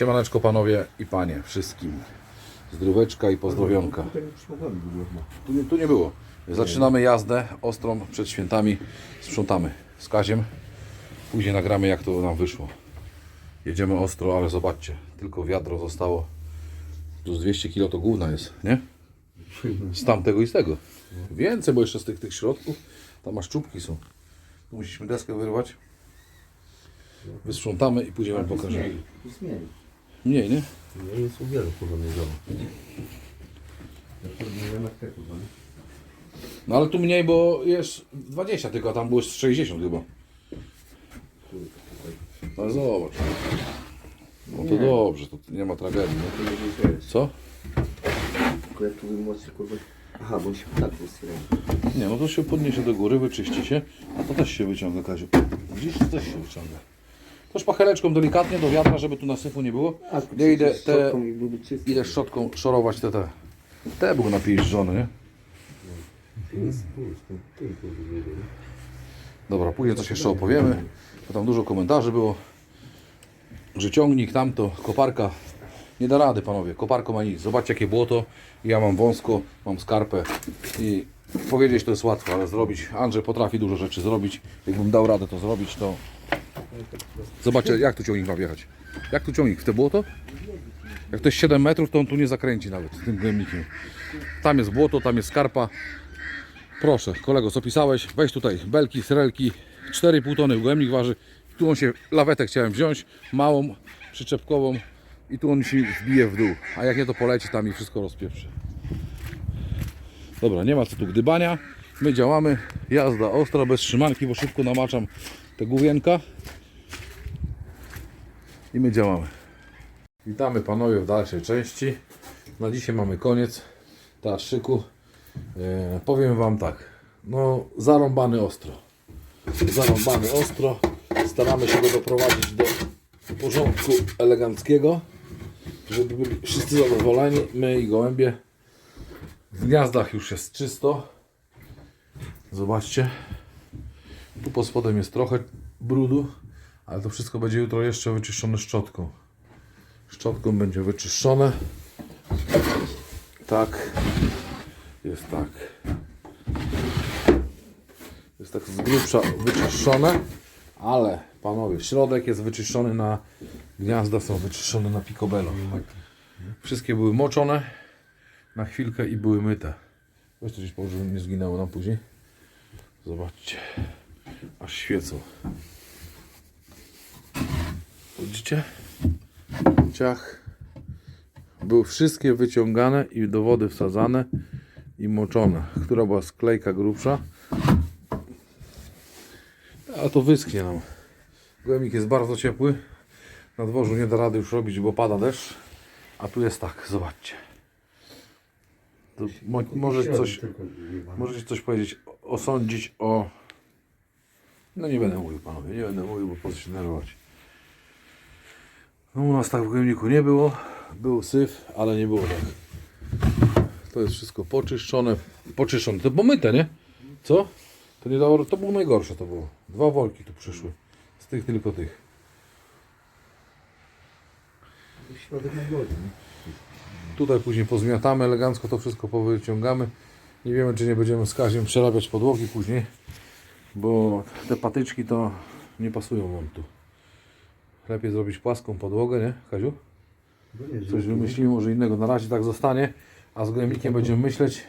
Siemaneczko panowie i panie, wszystkim. Zdróweczka i pozdrowionka. Tu nie, tu nie było. Zaczynamy jazdę ostrą przed świętami. Sprzątamy z Kaziem. Później nagramy jak to nam wyszło. Jedziemy ostro, ale zobaczcie, tylko wiadro zostało. Tu z 200 kg to główna jest, nie? Z tamtego i z tego. Więcej, bo jeszcze z tych, tych środków tam masz czubki są. Tu musieliśmy deskę wyrwać. Wysprzątamy i później wam pokażemy. Mniej. Nie? Nie jest jak te kurwa, nie? No ale tu mniej, bo jest 20 tylko, a tam było z 60 chyba. No zobacz. No to Nie. dobrze, to nie ma tragedii. Nie? Co? Tylko jak tu wymocy kurwa. Aha, bo się tak wysyłają. Nie, no to się podniesie do góry, wyczyści się, a to też się wyciąga, Kaziu. Widzisz, to też się wyciąga. To szpacheleczką delikatnie do wiatra, żeby tu nasypu nie było. Ja idę te, idę szczotką szorować te te. Te to tylko wyjedzie, nie? Dobra, później coś jeszcze opowiemy, bo tam dużo komentarzy było, że ciągnik tamto, koparka, nie da rady panowie, koparko ma nic, zobaczcie jakie błoto, ja mam wąsko, mam skarpę i powiedzieć to jest łatwo, ale zrobić, Andrzej potrafi dużo rzeczy zrobić, jakbym dał radę to zrobić, to zobaczcie jak tu ciągnik ma wjechać, jak tu ciągnik, w te błoto? Jak to jest 7 metrów, to on tu nie zakręci nawet tym głębnikiem. Tam jest błoto, tam jest skarpa, Proszę, kolego, co pisałeś? Weź tutaj belki, srelki, 4,5 tony głębnik waży. Tu on się, lawetę chciałem wziąć, małą, przyczepkową i tu on się wbije w dół. A jak nie, to poleci tam i wszystko rozpieprzy. Dobra, nie ma co tu gdybania. My działamy. Jazda ostra, bez trzymanki, bo szybko namaczam te główienka. I my działamy. Witamy panowie w dalszej części. Na dzisiaj mamy koniec teatrzyku. E, powiem Wam tak, no zarąbany ostro. Zarąbany ostro. Staramy się go doprowadzić do porządku eleganckiego, żeby byli wszyscy zadowoleni, my i gołębie. W gniazdach już jest czysto. Zobaczcie. Tu pod spodem jest trochę brudu, ale to wszystko będzie jutro jeszcze wyczyszczone szczotką. Szczotką będzie wyczyszczone. Tak. Jest tak. Jest tak z grubsza wyczyszczone, ale panowie, środek jest wyczyszczony na gniazda są wyczyszczone na picobello. Wszystkie były moczone na chwilkę i były myte. Weź to gdzieś położę, żeby nie zginęło nam później. Zobaczcie. Aż świecą. Widzicie? Ciach. Były wszystkie wyciągane i do wody wsadzane i moczone. Która była sklejka grubsza. A to wyschnie nam. Głębik jest bardzo ciepły. Na dworzu nie da rady już robić, bo pada deszcz. A tu jest tak, zobaczcie. To mo możesz coś, możecie coś powiedzieć, osądzić o... No nie będę mówił panowie, nie będę mówił, bo po co się nerwować. No u nas tak w głębniku nie było. Był syf, ale nie było tak. To jest wszystko poczyszczone. Poczyszczone. To pomyte, nie? Co? To nie dało, to było najgorsze to było. Dwa worki tu przyszły. Z tych tylko tych. Środek na? Tutaj później pozmiatamy elegancko, to wszystko powyciągamy. Nie wiemy, czy nie będziemy z Kaziem przerabiać podłogi później, bo te patyczki to nie pasują nam tu. Lepiej zrobić płaską podłogę, nie, Kaziu? Nie, Coś wymyślimy, może innego. Na razie tak zostanie, a z głębnikiem będziemy myśleć.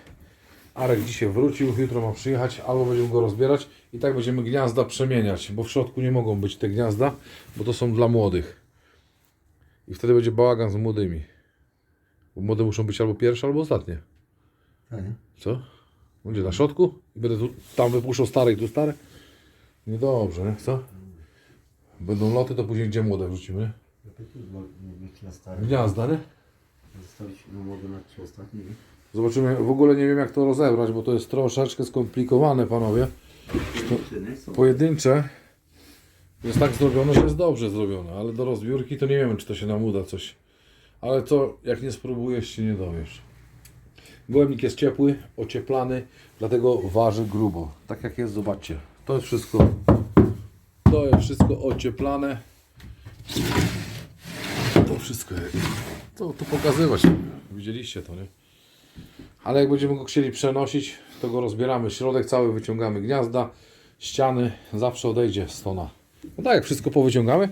Arek dzisiaj wrócił, jutro ma przyjechać, albo będziemy go rozbierać i tak będziemy gniazda przemieniać, bo w środku nie mogą być te gniazda, bo to są dla młodych. I wtedy będzie bałagan z młodymi. Bo młode muszą być albo pierwsze, albo ostatnie. Nie? Co? Będzie na środku i będę tu, tam wypuszczał stare i tu stare? Niedobrze, nie? Co? Będą loty, to później gdzie młode wrzucimy. Gniazda, nie? Zostawić młode na trzy ostatnie, nie? Zobaczymy, w ogóle nie wiem jak to rozebrać, bo to jest troszeczkę skomplikowane, panowie. Są. Pojedyncze jest tak zrobione, że jest dobrze zrobione, ale do rozbiórki to nie wiemy, czy to się nam uda coś. Ale to, jak nie spróbujesz, się nie dowiesz. Gołębnik jest ciepły, ocieplany, dlatego waży grubo. Tak jak jest, zobaczcie. To jest wszystko, to jest wszystko ocieplane. To wszystko jest. To, to pokazywać. Widzieliście to, nie? Ale jak będziemy go chcieli przenosić, to go rozbieramy. Środek cały wyciągamy gniazda, ściany, zawsze odejdzie stona. No tak, jak wszystko powyciągamy.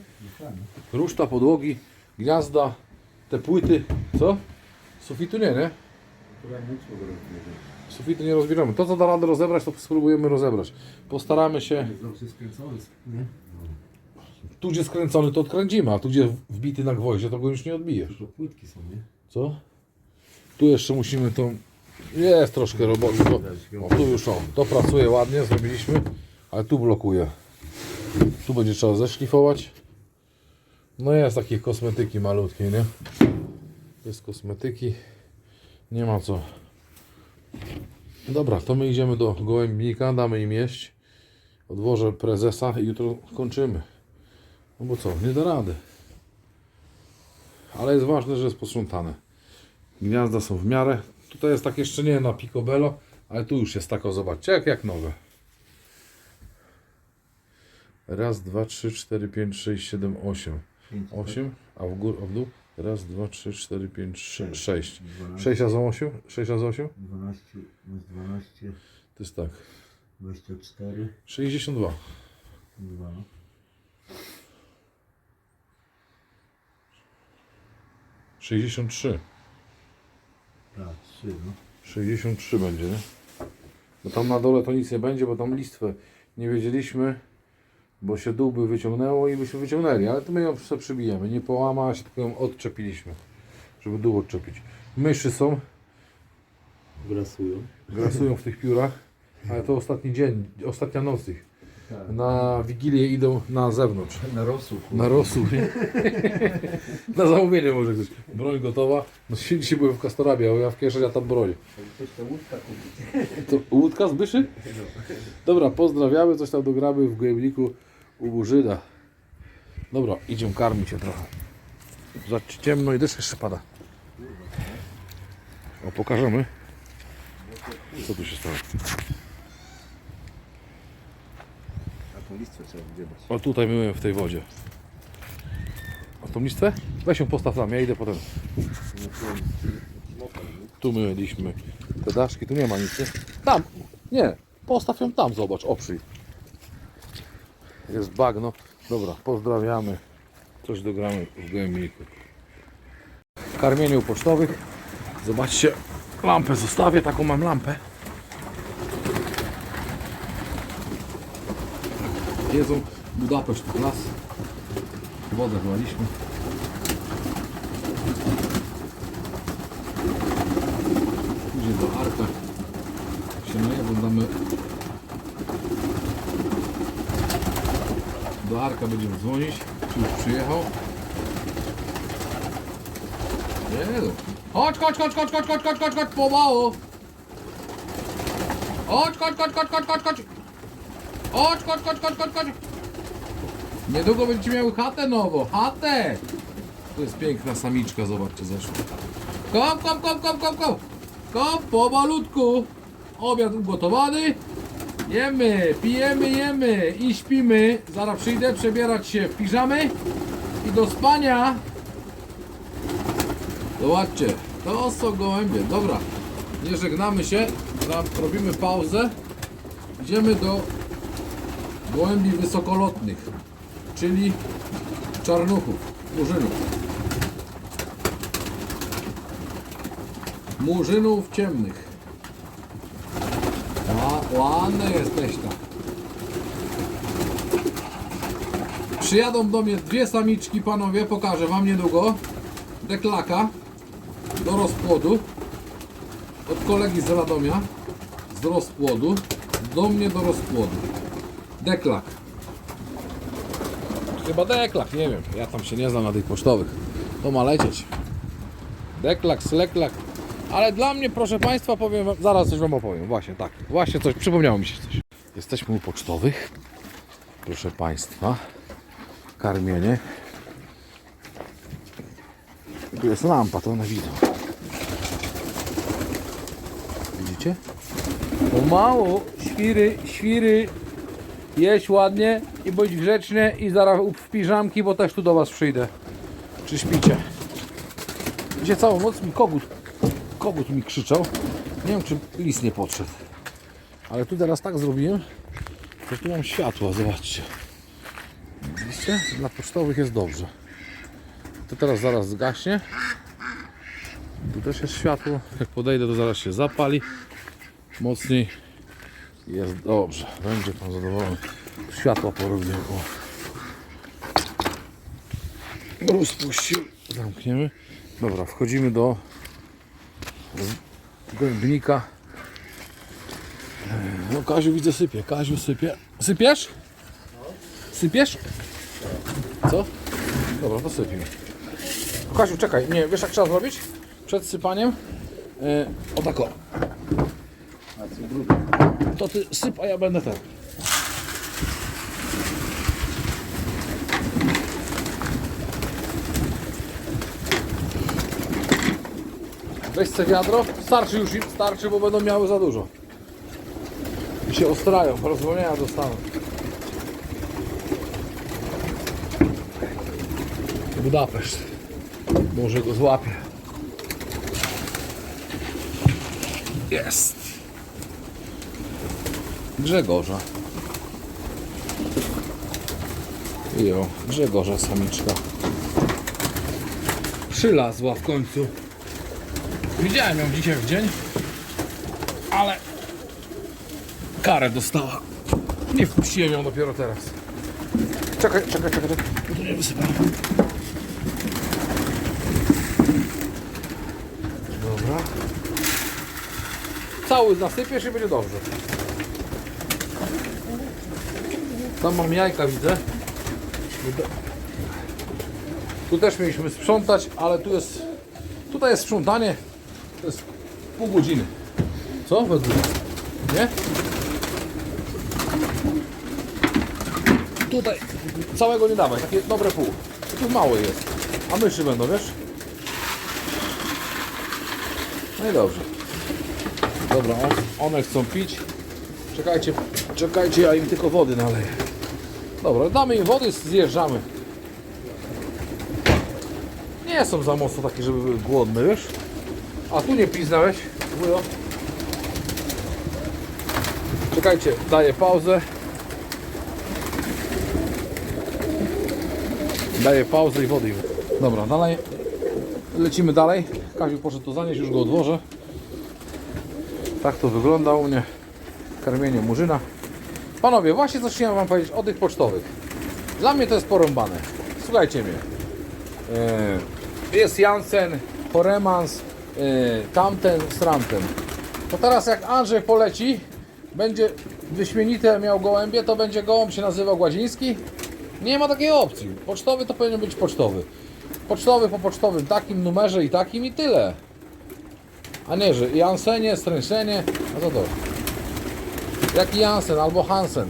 Ruszta, podłogi, gniazda, te płyty. Co? Sufitu nie, nie? Sufitu nie rozbieramy. To, co da radę rozebrać, to spróbujemy rozebrać. Postaramy się. Tu, gdzie skręcony, to odkręcimy, a tu, gdzie wbity na gwoździe, to go już nie odbijesz. To płytki są, nie? Co? Tu jeszcze musimy to. Jest troszkę roboty. To, o, tu już o, to pracuje ładnie, zrobiliśmy, ale tu blokuje. Tu będzie trzeba zeszlifować. No jest takie kosmetyki malutkie, nie? Jest kosmetyki. Nie ma co. Dobra, to my idziemy do gołębnika, damy im jeść. Odwożę prezesa i jutro kończymy. No bo co, nie da rady. Ale jest ważne, że jest posprzątane. Gniazda są w miarę. Tutaj jest tak jeszcze nie na picobello, ale tu już jest tak, o zobaczcie, jak, jak nowe. Raz, dwa, trzy, cztery, pięć, sześć, siedem, osiem. Pięć, Osiem, a w górę, a w dół? Raz, dwa, trzy, cztery, pięć, trzy, sześć. Sześć razy osiem? Sześć razy osiem? 12, masz 12, To jest tak. 24, 62. 2. Sześćdziesiąt trzy. Tak, 3, no. 63 będzie, nie? Bo tam na dole to nic nie będzie, bo tam listwę nie wiedzieliśmy, bo się dół by wyciągnęło i byśmy wyciągnęli, ale to my ją sobie przybijemy. Nie połamała się, tylko ją odczepiliśmy, żeby dół odczepić. Myszy są, Grasują. grasują w tych piórach, ale to ostatni dzień, ostatnia noc ich. Tak. Na Wigilię idą na zewnątrz. Na rosół. Na rosół? Na zamówienie może ktoś. Broń gotowa. No dzisiaj byłem w Kastorabie, a ja w kieszeni, a tam broń. Ktoś ta łódka kupić. To łódka z Byszy? Dobra, pozdrawiamy, coś tam dogramy w Gojemniku u Burzyna. Dobra, idziemy karmić się trochę. Za ciemno i deszcz jeszcze pada. O, pokażemy. Co tu się stało? A tą listwę trzeba. O, tutaj myłem w tej wodzie. A tą listwę? Weź ją postaw tam, ja idę potem. Tu myliśmy te daszki, tu nie ma nic, nie? Tam, nie, postaw ją tam, zobacz, oprzyj. Jest bagno. Dobra, pozdrawiamy. Coś dogramy w gębniku. W karmieniu pocztowych. Zobaczcie, lampę zostawię, taką mam lampę. Jedzą Budapeszt Klas. Wodę wlaliśmy. Później do Arka. Się najedzą, damy do Arka będziemy dzwonić, czy już przyjechał. No. Chodź, chodź, chodź, chodź, chodź, chodź, chodź, chodź, chodź, pomału. Chodź, chodź, chodź, chodź, chodź, chodź, chodź. Chodź, chodź, chodź, chodź, chodź, chodź. Niedługo będziecie miały chatę nową, chatę. To jest piękna samiczka, zobaczcie, zeszła. Kom, kom, kom, kom, kom, kom. Kom, pomalutku. Obiad ugotowany. Jemy, pijemy, jemy i śpimy. Zaraz przyjdę przebierać się w piżamy i do spania. Zobaczcie, to są gołębie. Dobra, nie żegnamy się, robimy pauzę. Idziemy do gołębi wysokolotnych, czyli czarnuchów, murzynów. Murzynów ciemnych. Ła- Ładne jesteś tam. Przyjadą do mnie dwie samiczki, panowie, pokażę wam niedługo. Deklaka do rozpłodu. Od kolegi z Radomia. Z rozpłodu. Do mnie do rozpłodu. Deklak. Chyba deklak, nie wiem. Ja tam się nie znam na tych pocztowych. To ma lecieć. Deklak, sleklak. Ale dla mnie, proszę Państwa, powiem wam, zaraz coś Wam opowiem. Właśnie tak. Właśnie coś, przypomniało mi się coś. Jesteśmy u pocztowych. Proszę Państwa. Karmienie. Tu jest lampa, to one widzą. Widzicie? Pomału, świry, świry. Jeść ładnie i bądź grzeczny i zaraz w piżamki, bo też tu do Was przyjdę. Czy śpicie? Dzisiaj całą noc mi kogut, kogut mi krzyczał. Nie wiem, czy lis nie podszedł. Ale tu teraz tak zrobiłem, że tu mam światło, zobaczcie. Widzicie? Dla pocztowych jest dobrze. To teraz zaraz zgaśnie. Tu też jest światło. Jak podejdę, to zaraz się zapali mocniej. Jest dobrze. Będzie pan zadowolony. Światło porobiłem. Rozpuścił. Zamkniemy. Dobra, wchodzimy do głębnika. No Kaziu widzę sypie. Kaziu sypie. Sypiesz? Sypiesz? Co? Dobra, to. Kasiu, czekaj, nie, wiesz jak trzeba zrobić? Przed sypaniem? Yy, o tak. To ty syp, a ja będę ten. Weź sobie wiadro. Starczy już im, starczy, bo będą miały za dużo. I się ostrają, porozwolnienia dostaną. Budapeszt. Może go złapię. Jest. Grzegorza. Jo, Grzegorza samiczka. Przylazła w końcu. Widziałem ją dzisiaj w dzień, ale karę dostała. Nie wpuściłem ją dopiero teraz. Czekaj, czekaj, czekaj, Tu nie wysypałem. Dobra. Cały nasypiesz i będzie dobrze. Tam mam jajka, widzę. Tu też mieliśmy sprzątać, ale tu jest... Tutaj jest sprzątanie. To jest pół godziny. Co? Według Nie? Tutaj całego nie dawaj, takie dobre pół. Tu małe jest. A myszy będą, wiesz? No i dobrze. Dobra, on, one chcą pić. Czekajcie, czekajcie, ja im tylko wody naleję. Dobra, damy im wody, zjeżdżamy. Nie są za mocno takie, żeby były głodne, wiesz? A tu nie piznałeś, wujo. Czekajcie, daję pauzę. Daję pauzę i wody. Dobra, dalej. Lecimy dalej. Kaziu poszedł to zanieść, już go odłożę. Tak to wygląda u mnie. Karmienie murzyna. Panowie, właśnie coś chciałem wam powiedzieć o tych pocztowych. Dla mnie to jest porąbane. Słuchajcie mnie. E, Jest Jansen, Horemans, e, tamten, stramten. To teraz jak Andrzej poleci, będzie wyśmienite miał gołębie, to będzie gołąb się nazywał Gładziński. Nie ma takiej opcji. Pocztowy to powinien być pocztowy. Pocztowy po pocztowym, takim numerze i takim i tyle. A nie, że Jansenie, Stręszenie, a co to? Jaki Jansen albo Hansen,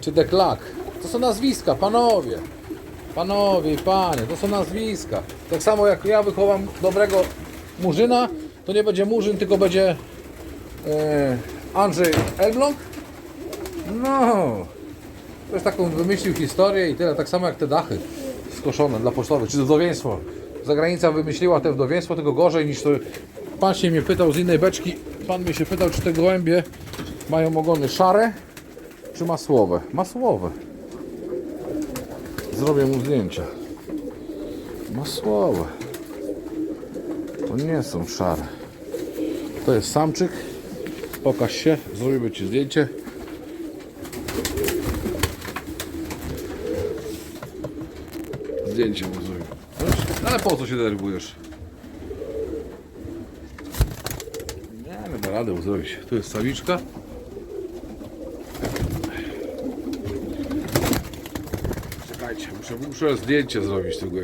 czy De Klerk. To są nazwiska, panowie. Panowie i panie, to są nazwiska. Tak samo jak ja wychowam dobrego murzyna, to nie będzie murzyn, tylko będzie e, Andrzej Elbląg. No, Ktoś taką wymyślił historię i tyle, tak samo jak te dachy skoszone dla pocztowych, czy wdowieństwo. Zagranica wymyśliła te wdowieństwo, tego gorzej niż to. Pan się mnie pytał z innej beczki, pan mnie się pytał, czy te gołębie mają ogony szare, czy masłowe. Masłowe. Zrobię mu zdjęcia. Masłowe. To nie są szare. To jest samczyk. Pokaż się, zrobimy Ci zdjęcie. Zdjęcie mu? Ale po co się denerwujesz? Nie, nie da radę zrobić. Tu jest samiczka. Czekajcie, muszę, muszę zdjęcie zrobić tego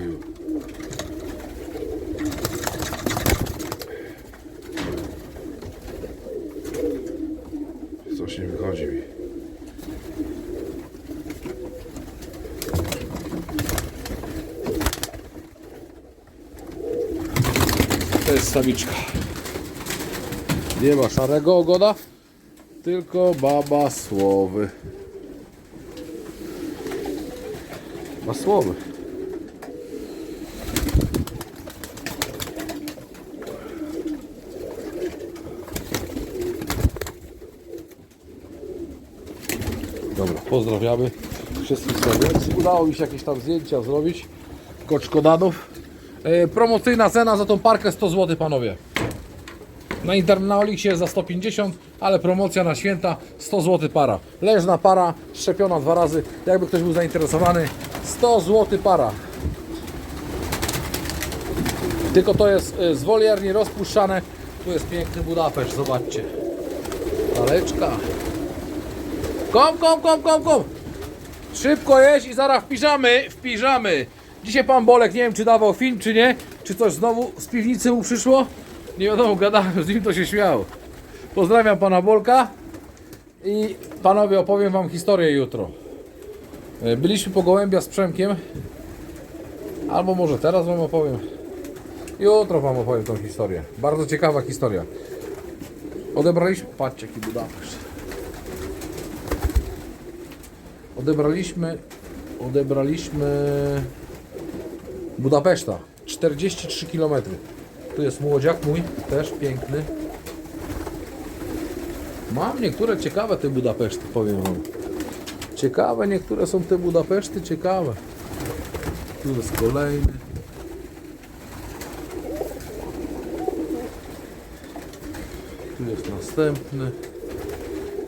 sawiczka. Nie ma szarego ogona, tylko baba słowy. Masłowy. Dobra, pozdrawiamy wszystkich serdecznie. Udało mi się jakieś tam zdjęcia zrobić koczkodanów. E, promocyjna cena za tą parkę 100 zł, panowie. Na Internauliksie za 150, ale promocja na święta 100 zł para. Leżna para, szczepiona dwa razy. Jakby ktoś był zainteresowany, 100 zł para. Tylko to jest e, z wolierni rozpuszczane. Tu jest piękny Budapeszt, zobaczcie. Taleczka. Kom, kom, kom, kom, kom. Szybko jeść i zaraz wpiżamy, wpiżamy. Dzisiaj pan Bolek, nie wiem czy dawał film, czy nie, czy coś znowu z piwnicy mu przyszło. Nie wiadomo, gadałem z nim, to się śmiał. Pozdrawiam pana Bolka i panowie opowiem wam historię jutro. E, Byliśmy po gołębia z Przemkiem, albo może teraz wam opowiem. Jutro wam opowiem tą historię. Bardzo ciekawa historia. Odebraliśmy, patrzcie jaki Budapeszt. Odebraliśmy, odebraliśmy Budapeszta. 43 km. Tu jest młodziak mój, też piękny. Mam niektóre ciekawe te Budapeszty, powiem wam. Ciekawe, niektóre są te Budapeszty, ciekawe. Tu jest kolejny. Tu jest następny.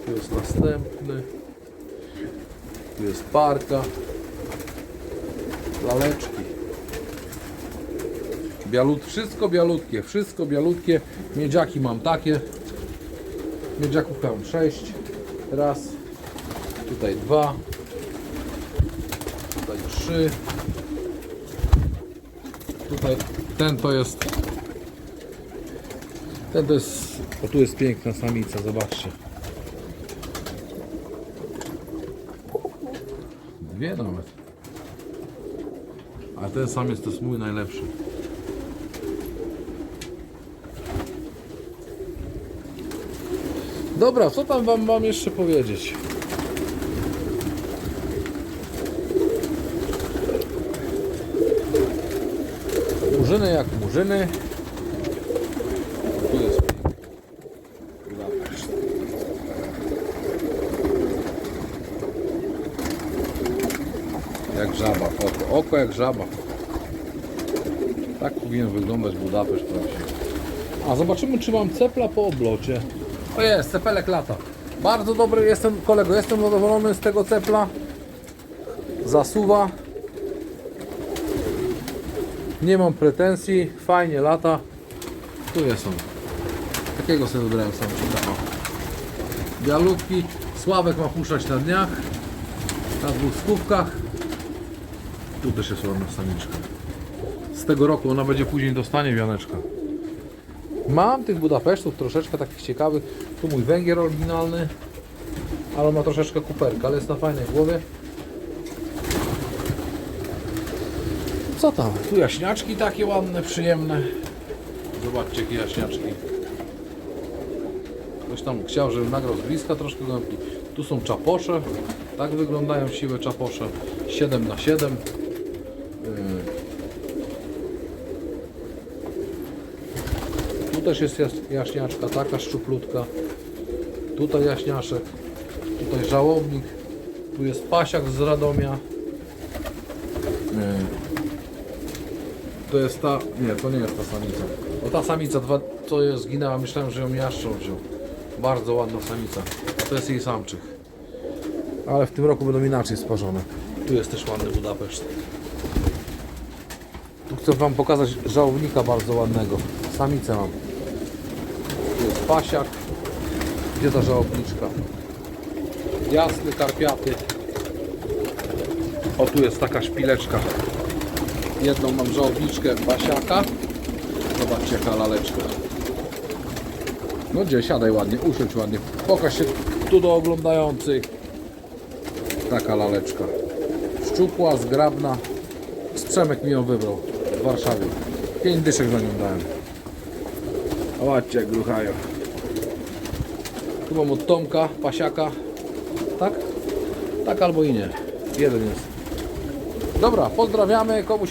Tu jest następny. Tu jest parka. Laleczki. Bialut, wszystko bialutkie, wszystko bialutkie. Miedziaki mam takie. Miedziaków mam 6. Raz. Tutaj dwa. Tutaj trzy. Tutaj ten to jest. Ten to jest. O tu jest piękna samica, zobaczcie. Dwie nawet. A ten samiec to jest mój najlepszy. Dobra, co tam wam mam jeszcze powiedzieć? Murzyny jak murzyny. Tu jest. Jak żaba, oko, oko jak żaba. Tak powinien wyglądać Budapeszt prawdziwy. A zobaczymy czy mam cepla po oblocie. O jest, cepelek lata. Bardzo dobry jestem, kolego, jestem zadowolony z tego cepla. Zasuwa. Nie mam pretensji, fajnie lata. Tu jest on. Takiego sobie wybrałem samczyka. O. Bialutki. Sławek ma puszczać na dniach. Na dwóch skówkach. Tu też jest ładna samiczka. Z tego roku ona będzie później dostanie wianeczka. Mam tych Budapesztów troszeczkę takich ciekawych. Tu mój węgier oryginalny, ale on ma troszeczkę kuperka, ale jest na fajnej głowie. Co tam? Tu jaśniaczki takie ładne, przyjemne. Zobaczcie jakie jaśniaczki. Ktoś tam chciał, żebym nagrał z bliska troszkę gąbki. Tu są czaposze. Tak wyglądają siwe czaposze. 7 na 7 Tu też jest jaśniaczka, taka szczuplutka. Tutaj jaśniaszek. Tutaj żałobnik. Tu jest pasiak z Radomia. Nie. To jest ta... Nie, to nie jest ta samica. O ta samica, dwa, co jest zginęła, myślałem, że ją jaszczą wziął. Bardzo ładna samica. To jest jej samczyk. Ale w tym roku będą inaczej sparzone. Tu jest też ładny Budapeszt. Tu chcę Wam pokazać żałobnika bardzo ładnego. Samicę mam. Pasiak. Gdzie ta żałobniczka? Jasny, karpiaty. O, tu jest taka szpileczka. Jedną mam żałobniczkę pasiaka. Zobaczcie jaka laleczka. No gdzie, siadaj ładnie, usiądź ładnie. Pokaż się tu do oglądających. Taka laleczka. Szczupła, zgrabna. Strzemek mi ją wybrał w Warszawie. Pięć dyszek za nią dałem. Zobaczcie jak gruchają. Tu mam od Tomka, pasiaka. Tak? Tak albo i nie. Jeden jest. Dobra, pozdrawiamy komuś.